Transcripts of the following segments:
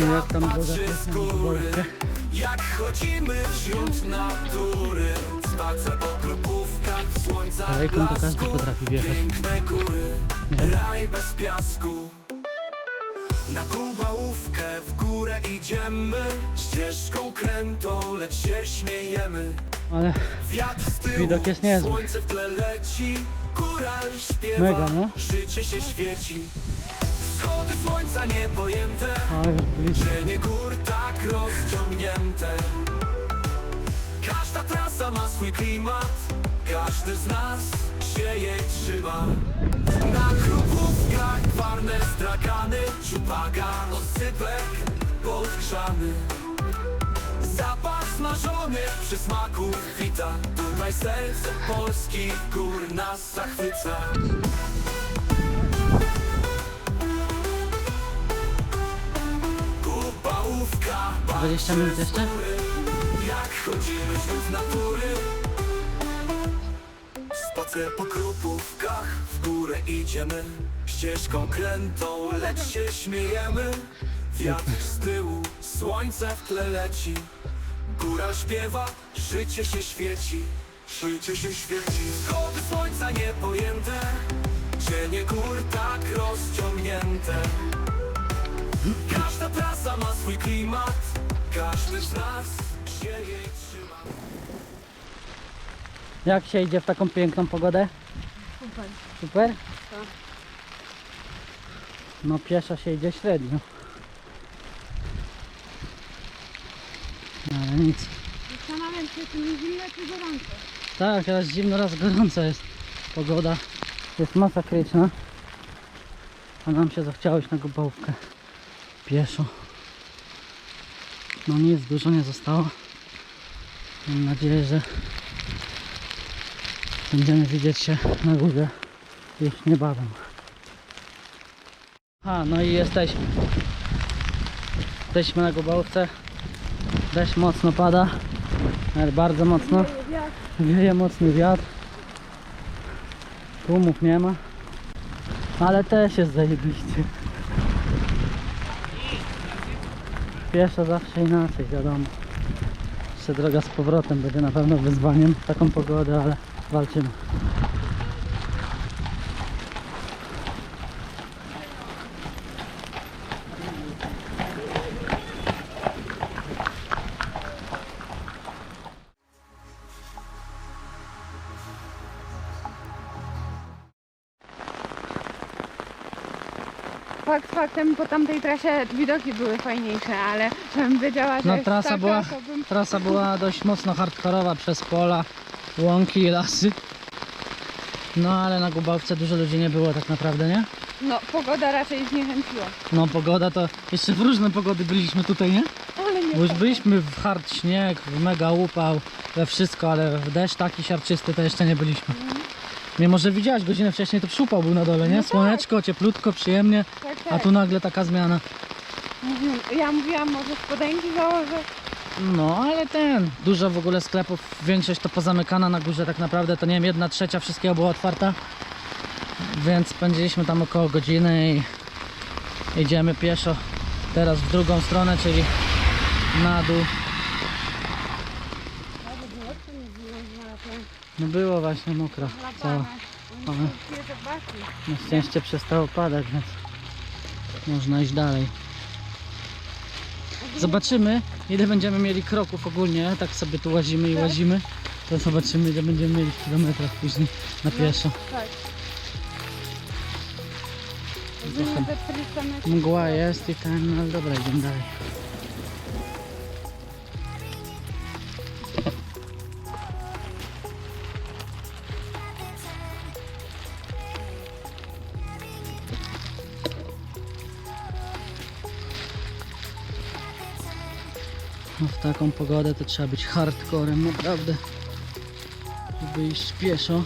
No jak tam góry Jak chodzimy wśród natury Spacer po słońca Kolejką to każdy potrafi wjechać. Piękne góry, raj bez piasku Na kubałówkę w górę idziemy Ścieżką krętą, lecz się śmiejemy Ale Widok jest niezły. słońce w tle leci Góral śpiewa, Mega, no. życie się świeci Wschody słońca niepojęte blisko. Cienie gór tak rozciągnięte. Każda trasa ma swój klimat Każdy z nas się jej trzyma. Na krupówkach gwarne strakany Czupaga, osypek podgrzany Zapach smażony przy smaku kwita. Tutaj serce polskich gór nas zachwyca 20 minut jeszcze? Jak chodzimy wśród natury Spacer po krupówkach W górę idziemy. Ścieżką krętą, lecz się śmiejemy. Wiatr z tyłu, słońce w tle leci. Góra śpiewa, życie się świeci. Życie się świeci. Schody słońca niepojęte Cienie gór tak rozciągnięte. Każda trasa ma swój klimat Każdy z nas się jej trzyma Jak się idzie w taką piękną pogodę? Super. Super? Tak. No pieszo się idzie średnio. No, ale nic. Zastanawiam się, czy mi zimno, czy gorąco. Tak, raz zimno, raz gorąco jest. Pogoda jest masakryczna. A nam się zachciało iść na gubałówkę. Pieszo. No nic, dużo nie zostało. Mam nadzieję, że będziemy widzieć się na górze już niebawem. A, no i jesteśmy. Jesteśmy na gubałówce. Deszcz mocno pada. Bardzo mocno. Wieje mocny wiatr. Tłumów nie ma. Ale też jest zajebiście. Pieszo zawsze inaczej, wiadomo. Jeszcze droga z powrotem będzie na pewno wyzwaniem taką pogodę, ale walczymy. Fakt faktem, po tamtej trasie widoki były fajniejsze, ale żebym wiedziała, że No jest trasa taka, była, to bym... trasa była dość mocno hardkorowa przez pola, łąki i lasy. No ale na Gubałówce dużo ludzi nie było tak naprawdę, nie? No, pogoda raczej zniechęciła. No pogoda to jeszcze w różne pogody byliśmy tutaj, nie? Ale nie Bo już byliśmy w hard śnieg, w mega upał, we wszystko, ale w deszcz taki siarczysty to jeszcze nie byliśmy. Mimo, że widziałaś godzinę wcześniej to przyupał był na dole, nie? No tak. Słoneczko, cieplutko, przyjemnie, Tak, tak. a tu nagle taka zmiana. Mówiłam- Ja mówiłam, może spodenki założę. No, ale ten, dużo w ogóle sklepów, większość to pozamykana na górze tak naprawdę, to nie wiem, jedna trzecia wszystkiego była otwarta. Więc spędziliśmy tam około godziny i idziemy pieszo teraz w drugą stronę, czyli na dół. No było właśnie mokro cała. Ale na szczęście przestało padać, więc można iść dalej. Zobaczymy ile będziemy mieli kroków ogólnie, tak sobie tu łazimy i łazimy. To zobaczymy ile będziemy mieli w kilometrach później na pieszo. Trochę Ze 400 metrów. mgła jest i ten, no ale dobra, idziemy dalej. No w taką pogodę to trzeba być hardcorem, naprawdę. Żeby iść pieszo.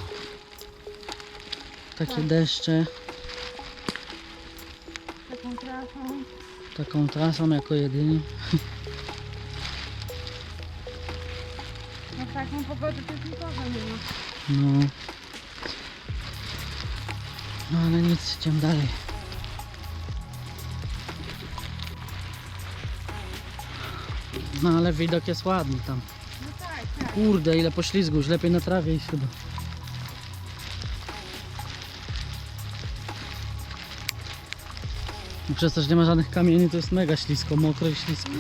Takie deszcze. Taką trasą. taką trasą jako jedyni. No w taką pogodę to nikogo nie ma. No. No ale nic, idziemy dalej. No ale widok jest ładny tam. No tak, tak. Kurde, ile poślizgu, już lepiej na trawie iść chyba. I Przez to, że nie ma żadnych kamieni, to jest mega ślisko, mokro i ślisko.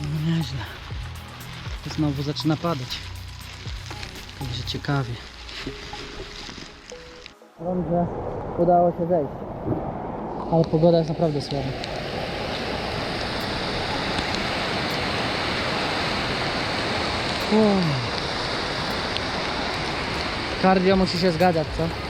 No nieźle. To znowu zaczyna padać. Także ciekawie. Dobrze, udało się zejść. Ale pogoda jest naprawdę słaba. Kardio musi się zgadzać, co?